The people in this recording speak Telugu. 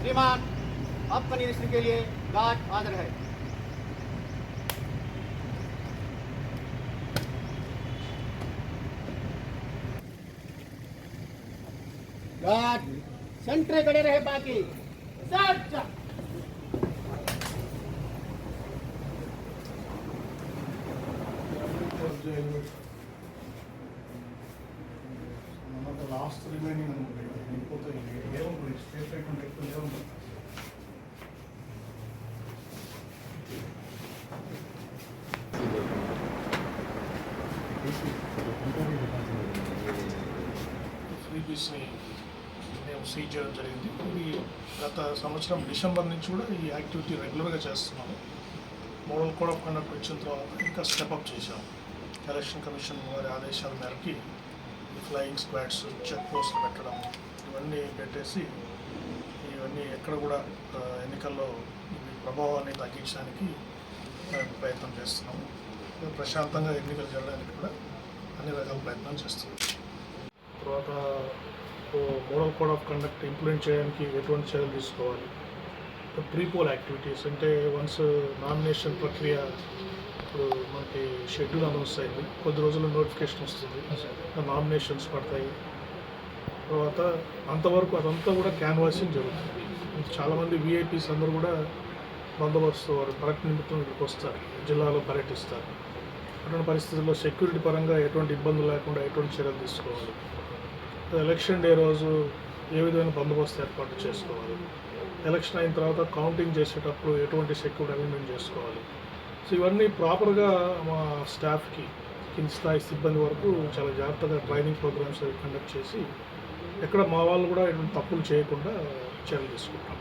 श्रीमान अब पनीर के लिए गाट आदर है। गार्ड सेंटर खड़े रहे बाकी सब जा లాస్ట్ రిమైనింగ్ వెళ్ళిపోతే ఏముంది స్టేట్ రైట్ ఎక్కువ ఏముంది ఫ్రీబీస్ని మేము సీజ్ చేయడం జరిగింది. ఇది గత సంవత్సరం డిసెంబర్ నుంచి కూడా ఈ యాక్టివిటీ రెగ్యులర్గా చేస్తున్నాము. మోడల్ కోడ్ ఆఫ్ కండక్ట్ వచ్చిన తర్వాత ఇంకా స్టెప్అప్ చేశాము. ఎలక్షన్ కమిషన్ వారి ఆదేశాల మేరకి ఈ ఫ్లయింగ్ స్క్వాడ్స్ చెక్ పోస్టులు పెట్టడం ఇవన్నీ పెట్టేసి ఇవన్నీ ఎక్కడ కూడా ఎన్నికల్లో ప్రభావాన్ని తగ్గించడానికి మేము ప్రయత్నం చేస్తున్నాము. ప్రశాంతంగా ఎన్నికలు జరగడానికి కూడా అన్ని రకాల ప్రయత్నాలు చేస్తున్నాం. తర్వాత model code of conduct implement చేయడానికి ఎటువంటి చర్యలు తీసుకోవాలి? ప్రీ పోల్ యాక్టివిటీస్ అంటే వన్స్ నామినేషన్ ప్రక్రియ ఇప్పుడు మనకి షెడ్యూల్ అనౌన్స్ అయింది. కొద్ది రోజుల్లో నోటిఫికేషన్ వస్తుంది. నామినేషన్స్ పడతాయి. తర్వాత అంతవరకు అదంతా కూడా క్యాన్వాసింగ్ జరుగుతుంది. చాలామంది విఐపీస్ అందరూ కూడా బందోబస్తు వారు పర్యటన నిమిత్తం ఇక్కడికి వస్తారు. జిల్లాలో పర్యటిస్తారు అటువంటి పరిస్థితుల్లో సెక్యూరిటీ పరంగా ఎటువంటి ఇబ్బందులు లేకుండా ఎటువంటి చర్యలు తీసుకోవాలి? ఎలక్షన్ డే రోజు ఏ విధమైన బందోబస్తు ఏర్పాటు చేసుకోవాలి? ఎలక్షన్ అయిన తర్వాత కౌంటింగ్ చేసేటప్పుడు ఎటువంటి సెక్యూరిటీ అరేంజ్మెంట్ చేసుకోవాలి? సో ఇవన్నీ ప్రాపర్గా మా స్టాఫ్కి కింది స్థాయి సిబ్బంది వరకు చాలా జాగ్రత్తగా ట్రైనింగ్ ప్రోగ్రామ్స్ కండక్ట్ చేసి ఎక్కడ మా వాళ్ళు కూడా ఎటువంటి తప్పులు చేయకుండా చర్యలు తీసుకుంటాం.